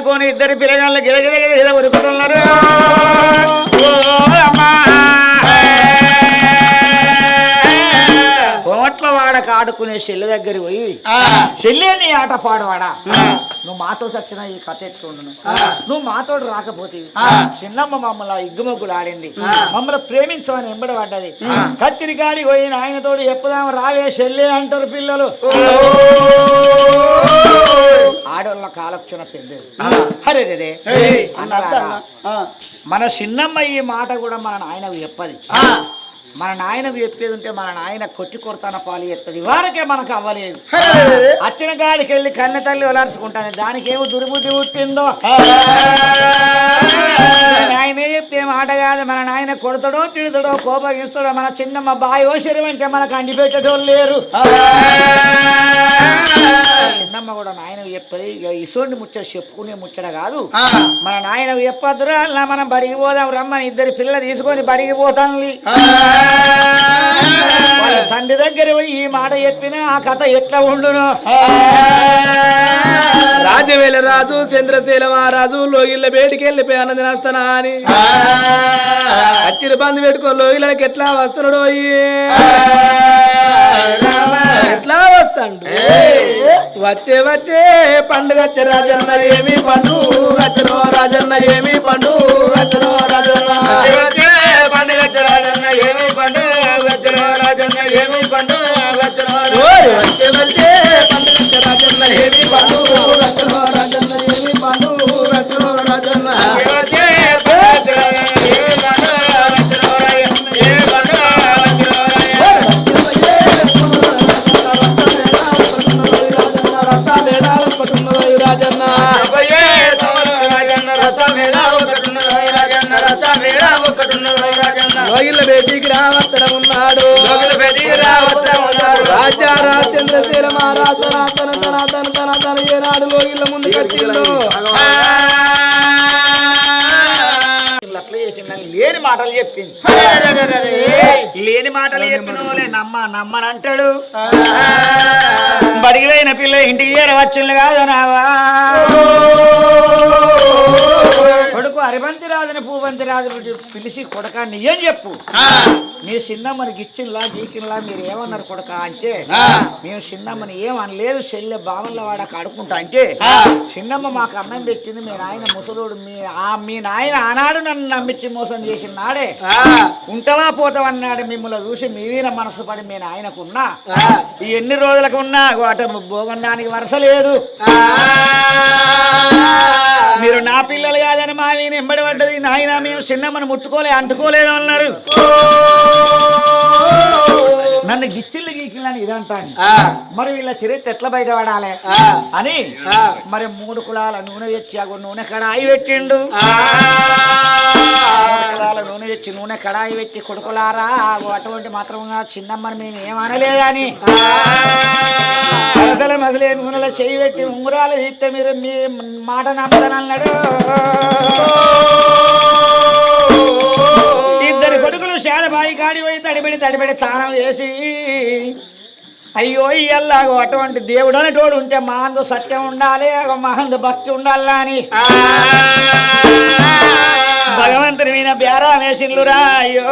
అనుకోని ఇద్దరు పిల్లగాళ్ళు గిరగిర గిరగిర ఉరుకుతున్నారు. కోట్ల వాడక ఆడుకునే చెల్లి దగ్గర పోయి చెల్లె నీ ఆట పాడవాడా? నువ్వు మాతో చచ్చిన ఈ కథ ఎత్తుండును నువ్వు? మాతో రాకపోతే చిన్నమ్మ మమ్మల్ని ఇగ్గుమొగ్గులు ఆడింది. మమ్మల్ని ప్రేమించమని ఎంబడి పడ్డది. కత్తిరి కాడి పోయిన ఆయనతోటి చెప్పుదాం రావే చెల్లె అంటారు పిల్లలు. కాలక్షణ పెద్దది అరే రే మన చిన్నమ్మ ఈ మాట కూడా మన నాయనకు చెప్పది మన నాయనకు చెప్పేది ఉంటే మన నాయన కొట్టి కొడతాన పాలు చెప్తుంది వారకే మనకు అవ్వలేదు అచ్చిన కాడికి వెళ్ళి కన్న తల్లి వలర్చుకుంటాను దానికి ఏమో దుర్బుద్ధి పుట్టిందో నాయనే చెప్పే మాట కాదు మన నాయన కొడతాడో తిడతాడో కోపగిస్తాడో మన చిన్నమ్మ బాయో శరం అంటే మనకు అండి పెట్టేటోళ్ళు లేరు చిన్నమ్మ కూడా నాయన చెప్పది ఇక ఇసోండి ముచ్చట చెప్పుకునే ముచ్చట కాదు. మన నాయన చెప్పద్దురా అలా మనం బడికి పోదాం రమ్మని ఇద్దరు పిల్లలు తీసుకొని బడికి పోతాను వాళ్ళ తండ్రి దగ్గర పోయి ఈ మాట చెప్పిన ఆ కథ ఎట్లా ఉండును. రాజవేల రాజు చంద్రశీల మహారాజు లోగిళ్ళ బయటికి వెళ్ళిపోయి అన్నది నాస్తానా అని అచ్చిన బంధు పెట్టుకో లోగిలకి ఎట్లా వస్తున్నాడు ఎట్లా వస్తాడు? వచ్చే వచ్చే పండుగ వచ్చే రాజన్న ఏమి పండు? వచ్చరో రాజన్న ఏమి పండు? వచ్చరో రాజన్న ఓయ్! వచ్చే వచ్చే ఉన్నాడు రాజా రాజేంద్ర మహారాజు తన తన తన తన తన ఏనాడు లోగిల ముందుకు వచ్చిండు లేని మాటలు చెప్పింది లేని మాటలు చెప్పినోలే నమ్మ నమ్మనంటాడు బడికి పోయిన పిల్ల ఇంటికి చేరవచ్చులు కాదు నావా రాజుని పూబంతి రాజు పిలిచి కొడక నీయం చెప్పు? మీ చిన్నమ్మని గిచ్చిన్లా గీకిన్లా మీరు ఏమన్నారు కొడక అంటే మేము చిన్నమ్మని ఏమనలేదు చెల్లె బావన్ల వాడ కడుకుంటా అంటే చిన్నమ్మ మాకు అన్నం పెట్టింది మీ నాయన ముసలోడు మీ ఆ మీ నాయన ఆనాడు నన్ను నమ్మించి మోసం చేసిన నాడే. ఉంటవా పోతావన్నాడు మిమ్మల్ని చూసి మీ వీర మనసు పడి మీ నాయనకున్నా. ఈ ఎన్ని రోజులకు ఉన్నా అటు భోగండానికి వరస లేదు. మీరు నా పిల్లలు కాదని మా వీణ ఎంబడి పడ్డది. నాయన మేము చిన్నమ్మని ముట్టుకోలే అంటుకోలేదు అన్నారు. నన్ను గిచ్చిళ్ళు గీకిళ్ళని ఇదంటాను. మరి వీళ్ళ చరిత్ర ఎట్లా బయటపడాలి? అని మరి మూడు కులాల నూనె తెచ్చి అగో నూనె కడాయి పెట్టిండు. కులాల నూనె తెచ్చి నూనె కడాయి పెట్టి కొడుకులారా అటువంటి మాత్రం చిన్నమ్మని మేము ఏమనలేదని. అసలు మసలే నూనెలో చేయి పెట్టి ఉంగరాలు తీస్తే మీరు మీ మాట నమ్మదనన్నాడు. శాలబాయి కాడి పోయి తడిబడి తడిబడి తానం వేసి అయ్యో ఇయ్యల్లాగో అటువంటి దేవుడు అనేటోడు ఉంటే మహందు సత్యం ఉండాలి మహందు భక్తి ఉండాలా అని. భగవంతుని మీద బేరా వేసిండ్లురా అయ్యో.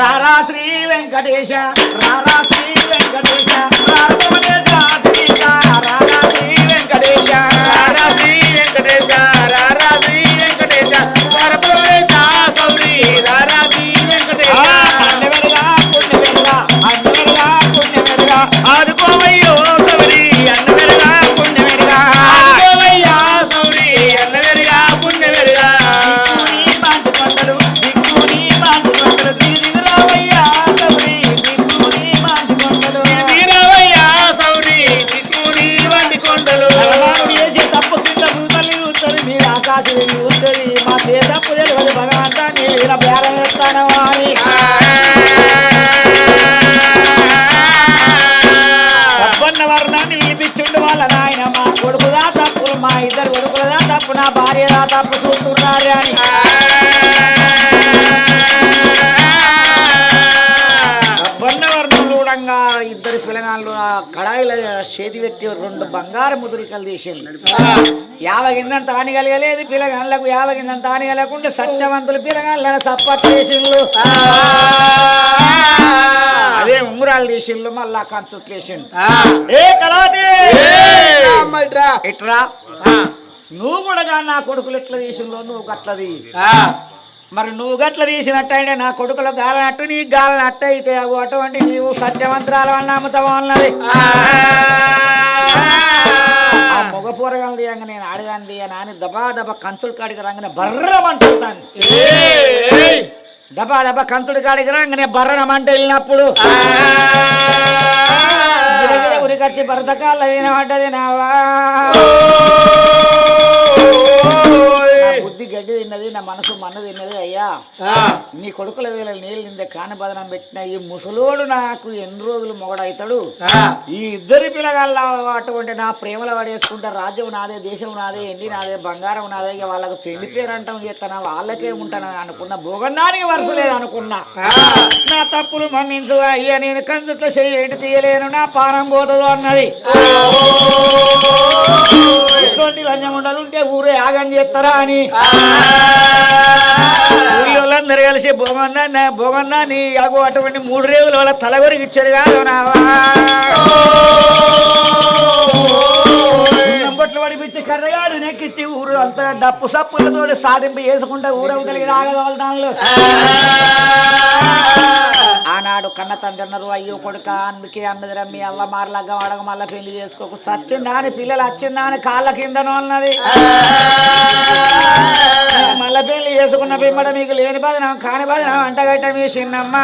రారా శ్రీ వెంకటేశ. కడాయిల చేతి పెట్టి రెండు బంగారు ముదురికలు తీసిండు. యాభై కిందంత హాని కలగలేదు పిల్లగాళ్ళకు యాభై కిందంత హాని కలగకుండా సత్యవంతులు పిల్లగాళ్ళని సప్పట్ చేసిండ్లు అదే ఉంగరాలు తీసిండ్లు మళ్ళా కళాది అమ్మ ఇట్రా. నువ్వు కూడా నా కొడుకులు ఎట్లా తీసిందో నువ్వు గట్లది ఆ, మరి నువ్వు గట్ల తీసినట్టయితే నా కొడుకులు గాలనట్టు నీ గాలనట్టు అయితే అవు అటువంటి నీవు సత్యవంతరాలు అని నమ్ముతావు అన్నది. ఆ. మగ పూరగాలు తీయంగా నేను ఆడదాన్ని అని అని దబా దబా కంచుడు కాడికి రాగానే బర్రమంటుంటాను ఏయ్. దబా దబా కంచుడు కాడికి రాగానే బర్రమంటే వెళ్ళినప్పుడు. ఉరికొచ్చి భరతకాల వినబడ్డది నావా. గడ్డి తిన్నది నా మనసు మన్ను తిన్నది అయ్యా. నీ కొడుకుల వేళ నీళ్ళు నిందే కాని బదనం పెట్టిన ఈ ముసలోడు నాకు ఎన్ని రోజులు మొగడవుతాడు. ఈ ఇద్దరి పిల్లగాళ్ళ అటువంటి నా ప్రేమలో పడేసుకుంటే రాజ్యం నాదే దేశం నాదే ఎండి నాదే బంగారం నాదే ఇక వాళ్ళకు పెళ్ళి పేరు అంటాం చేస్తానా వాళ్ళకే ఉంటాను అనుకున్నా భోగన్నానికి వరుస లేదు అనుకున్నా. నా తప్పులు మన్నించు అయ్యా నేను కందుట్లో చెయ్యి తీయలేను నా పానం పోతుంది అన్నది. ఎటువంటి లంజముండలు ఉంటే ఊరే ఆగం చేస్తారా అని. ఊళ్ళో వాళ్ళందరూ కలిసి భోగన్నా భోగన్నా నీ అగో అటువంటి మూడు రేవుల వాళ్ళ తలగొరికి ఇచ్చారు కాదు నావా. బొట్లు పడిపించి కర్రగాడు నెక్కిచ్చి ఊరు అంతా డప్పు సప్పులతో సాధింపు చేసుకుంటే ఊరవతలికి రాగలవాళ్ళు దానిలో ఆనాడు కన్న తండ్రి అన్నారు అయ్యో కొడుక అందుకే అన్నదిరా మీ అవ్వ మారలాగా అడగ మళ్ళా పెళ్ళి చేసుకోకు. సచ్చిందా అని పిల్లలు వచ్చిందా అని కాళ్ళ కిందను అన్నది. మళ్ళా పెళ్ళి చేసుకున్న పిమ్మడ మీకు లేని బాధనం కాని బాధనం? అంటగట్ట మీ చిన్నమ్మ.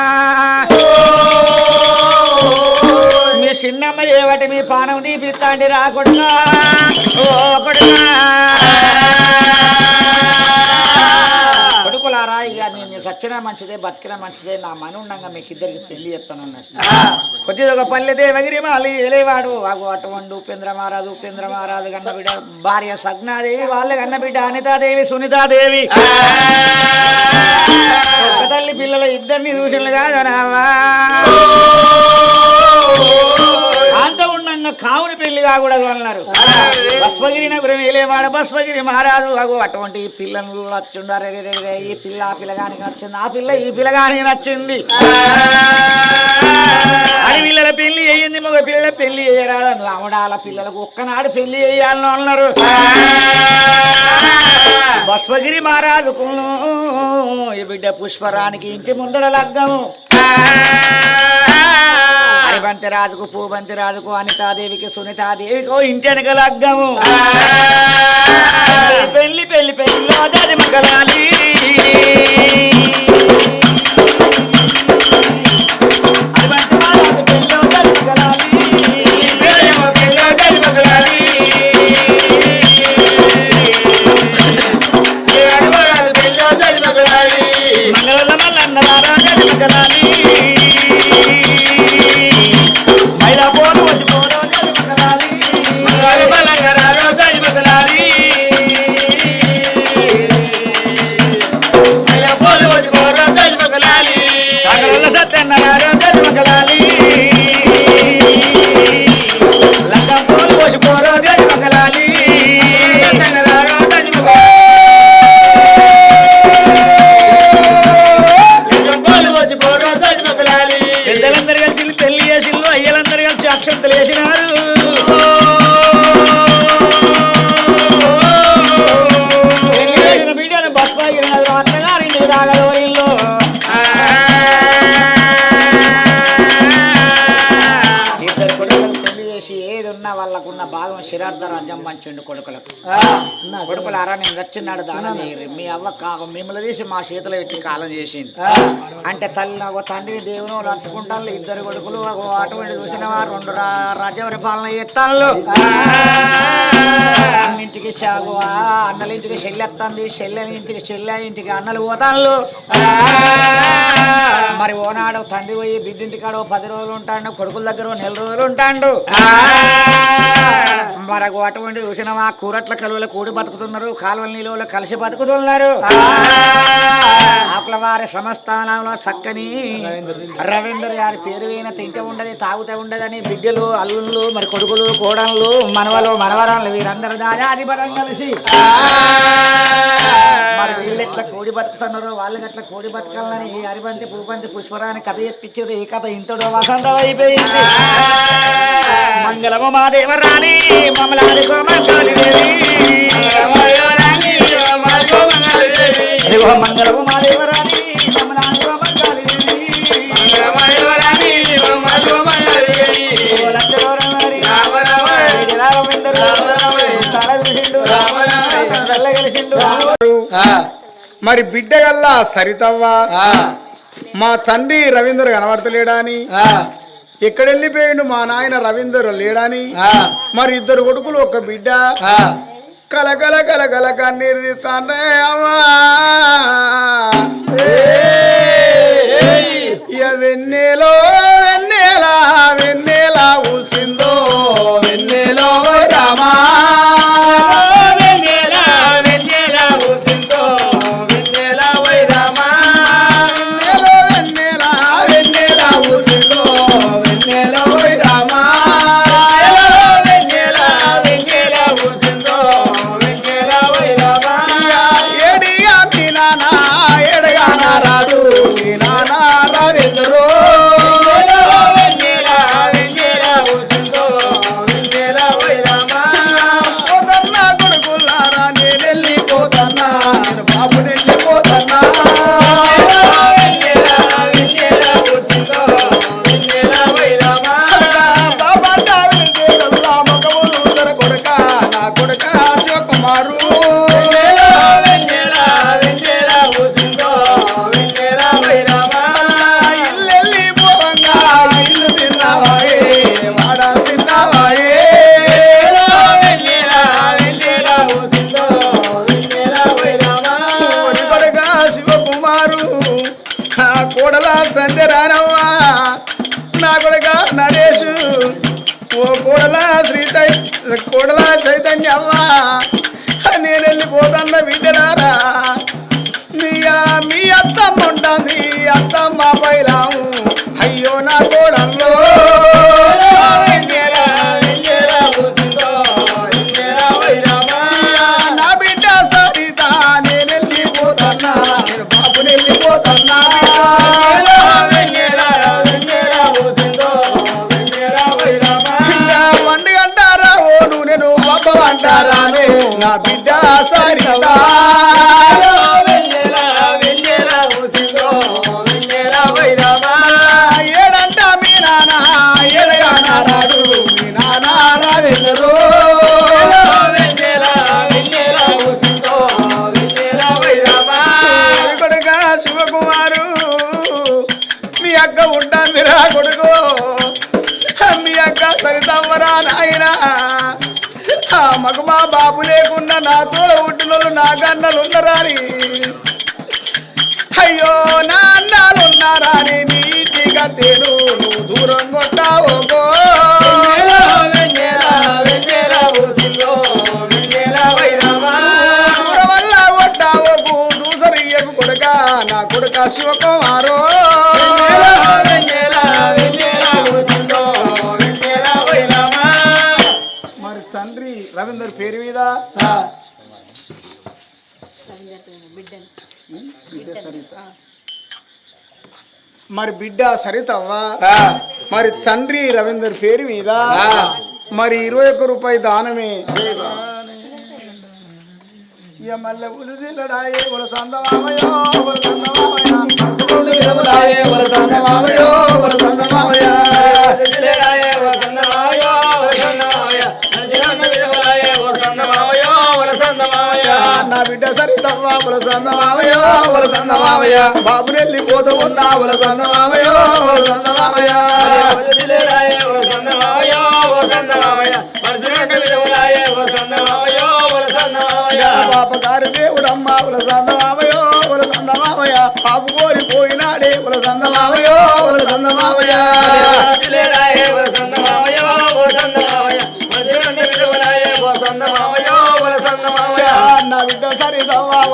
మీ చిన్నమ్మ ఏవటి మీ పానం తీపిస్తాండి రాకుండా ఓ కొడుకా. ఇక నేను సచ్చినా మంచిదే బతికినా మంచిదే నా మని ఉండగా మీకు ఇద్దరికి పెళ్ళి చెప్తాను అన్నట్టు కొద్దిగా ఒక పల్లె దేవగిరి మాలి ఏలేవాడు అగు అటువంటి ఉపేంద్ర మహారాజు ఉపేంద్ర మహారాజు కన్న బిడ్డ. భార్య సగ్నాదేవి వాళ్ళ కన్న బిడ్డ అనితాదేవి సునీతాదేవి. ఒక్క తల్లి పిల్లల ఇద్దరిని చూసినలు కాదనావా ఉండంగా కావుని పెళ్ళి కాకూడదు అన్నారు. బస్వగిరి నగరం ఏలేవాడు బస్వగిరి మహారాజు. అగు అటువంటి పిల్లలు నచ్చుండు? అరే రే రే రే, ఈ పిల్ల ఆ పిల్లగానికి నచ్చింది. ఆ పిల్ల ఈ పిల్లగానికి నచ్చింది. అని పిల్లల పెళ్ళి అయ్యింది మగ పిల్లల పెళ్ళి చేయరాదని అమడాల పిల్లలకు ఒక్కనాడు పెళ్ళి చేయాలని అన్నారు. బస్వగిరి మహారాజుకు ఈ బిడ్డ పుష్పరానికి ఇంటి ముందర లగ్గము. హరిబంతి రాజుకు పూబంతి రాజుకు అనితాదేవికి సునీతాదేవికి ఇంటి వెనక లగ్గము పెళ్ళి పెళ్ళి పెళ్ళి అదే మగలాలి పెళ్ళి చేసి ఏది ఉన్నా వాళ్ళకున్న భాగం శిరార్థ రాజ్యం పంచిండు కొడుకులకు. కొడుకులారా నేను వచ్చినాడు దానం చేయరు మీ అవ్వ కా మిమ్మల్ని తీసి మా చేతిలో పెట్టి కాలం చేసింది. అంటే తల్లి ఒక తండ్రిని దేవుని నడుచుకుంటాను. ఇద్దరు కొడుకులు అటువంటి చూసిన వారు రెండు రా- రాజ్యవరి పాలన చేస్తాను అన్నింటికి సాగు అన్నల ఇంటికి చెల్లెత్తంది చెల్లెల ఇంటికి చెల్లె ఇంటికి అన్నలు పోతాను మరి ఓనాడు తండ్రి పోయి బిడ్డింటి కాడ ఓ పది రోజులు ఉంటాడు. కొడుకుల దగ్గర నెల రోజులు ఉంటాడు. మరి మరొక అటువంటి చూసినవా కూరట్ల కలువల కూడి బతుకుతున్నారు కాలువల నీళ్ళలో కలిసి బతుకుతున్నారు. ఆకుల వారి సంస్థానంలో చక్కని రవీందర్ గారి పేరు అయిన తింటే ఉండదు తాగుతూ ఉండదని బిడ్డలు అల్లుళ్ళు మరి కొడుకులు కోడళ్ళు మనవలు మనవరాలు వీరందరూ దాదాధిపతం కలిసి మరి వీళ్ళు ఎట్లా కోడి బతుకుతున్నారో వాళ్ళకి అట్లా కోడి బతకాలని ఈ అరిబంతి పురుబంతి పుష్పరాని కథ చెప్పించారు ఈ కథ ఇంతలో వసంతం అయిపోయింది మంగళము మా దేవరాణి మమ్మలాది గోమంతాలి ఇదిగో మంగళము మా దేవరాణి మమ్మలాది గోమంతాలి మరి బిడ్డ గల్లా సరితవ్వ మా తండ్రి రవీందర్ కనబడతలేడా అని? ఎక్కడ వెళ్ళిపోయిండు మా నాయన రవీందర్ లేడని. మరి ఇద్దరు కొడుకులు ఒక బిడ్డ. కలకల కలకల కన్నీరు తీస్తాండ్రే అమ్మా వెన్నెలో వెన్నెలా కోడల రానవ్వా నా కొడుక నరేషు ఓ కోడల శ్రీ చై కోడల చైతన్యవ్వా నేను వెళ్ళిపోతున్న బిడ్డలారా మీ మీ అత్తమ్మ ఉంటుంది అత్తమ్మ పైలాము అయ్యో నా కోడల్లో. కొడుకు. మీ అక్క సరితమ్మరా నాయన. ఆ మా బాబు లేకుండా నా ఉట్టినోళ్ళు పుట్టినోళ్ళు నా కన్నలు ఉన్నారని అయ్యో నా అన్నాలు ఉన్నారని నీటిగా తేను దూరం కొట్టావు కొడుక నా కొడుక శివకుమారు. మీద. మరి బిడ్డ సరితవ్వా? మరి తండ్రి రవీందర్ పేరు మీద? మరి ఇరవై ఒక్క రూపాయి దానమే? ఇక మళ్ళీ ఉలిదిల్లడాయే ఉల ఉల సందమామయో ఉల సందమామయ బాబు వెళ్ళిపోతూ ఉన్నా ఉల సందమామయో ఉల సందమామయ పాప గారి దేవుడమ్మ ఉల సందమామయో ఉల సందమామయ పాపు కోరిపోయినాడే సందమామయో ఉల సందమామయ మామయ్య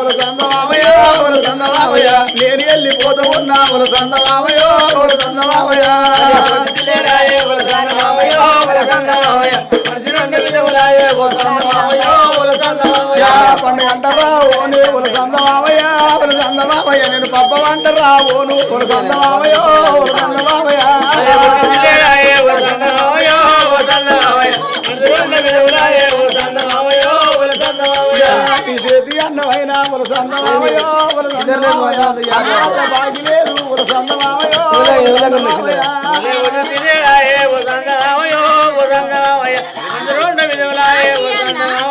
అవును చందమామయ్యో అవును చందమామయ్య. నేను వెళ్ళిపోతూ ఉన్నా అవును చందమామయ్యో అవును చందమామయ్య. అంటారా ఓను ఉలు చందమామయ్య ఉలు చందమామయ్య. నేను పప్ప అంటారా? ఓను ఉలు చందమామయ్యో ఉలు చందమామయ్య. అన్నమైన ఉల సందమామయో ఉల బాగి లేదు ఉల సందమామయో ఉల సందమామయ్య ఓ